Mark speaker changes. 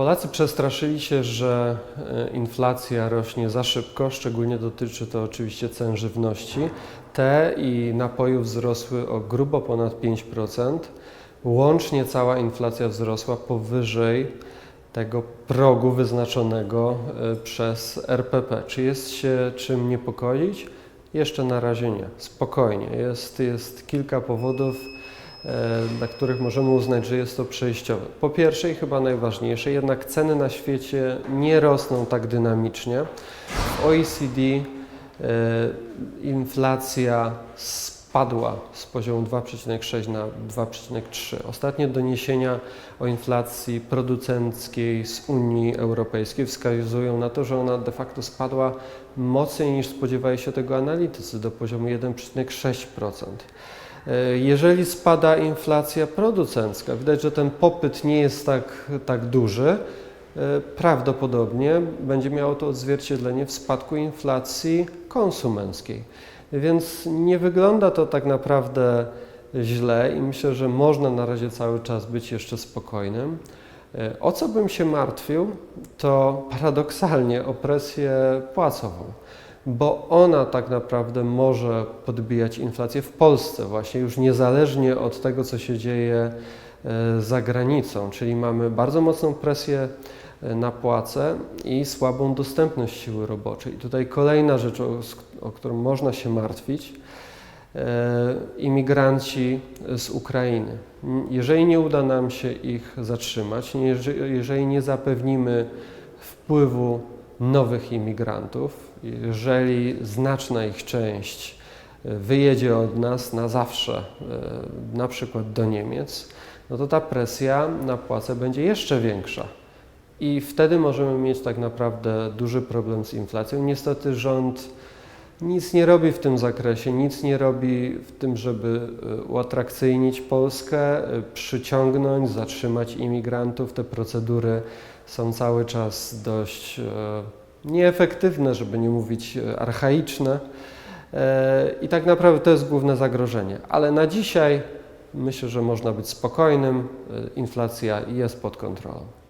Speaker 1: Polacy przestraszyli się, że e, inflacja rośnie za szybko, szczególnie dotyczy to oczywiście cen żywności. Te i napojów wzrosły o grubo ponad 5%. Łącznie cała inflacja wzrosła powyżej tego progu wyznaczonego e, przez RPP. Czy jest się czym niepokoić? Jeszcze na razie nie. Spokojnie. Jest, jest kilka powodów, dla których możemy uznać, że jest to przejściowe. Po pierwsze i chyba najważniejsze, jednak ceny na świecie nie rosną tak dynamicznie. W OECD e, inflacja spadła z poziomu 2,6 na 2,3. Ostatnie doniesienia o inflacji producenckiej z Unii Europejskiej wskazują na to, że ona de facto spadła mocniej niż spodziewali się tego analitycy, do poziomu 1,6%. E, Jeżeli spada inflacja producencka, widać, że ten popyt nie jest tak, tak duży, e, prawdopodobnie będzie miało to odzwierciedlenie w spadku inflacji konsumenckiej. Więc nie wygląda to tak naprawdę źle i myślę, że można na razie cały czas być jeszcze spokojnym. E, O co bym się martwił, to paradoksalnie o presję płacową, bo ona tak naprawdę może podbijać inflację w Polsce, właśnie już niezależnie od tego, co się dzieje e, za granicą, czyli mamy bardzo mocną presję e, na płace i słabą dostępność siły roboczej. Tutaj kolejna rzecz, o, o którą można się martwić, e, imigranci z Ukrainy. M, Jeżeli nie uda nam się ich zatrzymać, jeżeli nie zapewnimy wpływu nowych imigrantów, jeżeli znaczna ich część e, wyjedzie od nas na zawsze, e, na przykład do Niemiec, no to ta presja na płace będzie jeszcze większa. I wtedy możemy mieć tak naprawdę duży problem z inflacją. Niestety rząd nic nie robi w tym zakresie, nic nie robi w tym, żeby e, uatrakcyjnić Polskę, e, przyciągnąć, zatrzymać imigrantów. Te procedury są cały czas dość e, nieefektywne, żeby nie mówić archaiczne. I tak naprawdę to jest główne zagrożenie. Ale na dzisiaj myślę, że można być spokojnym. Inflacja jest pod kontrolą.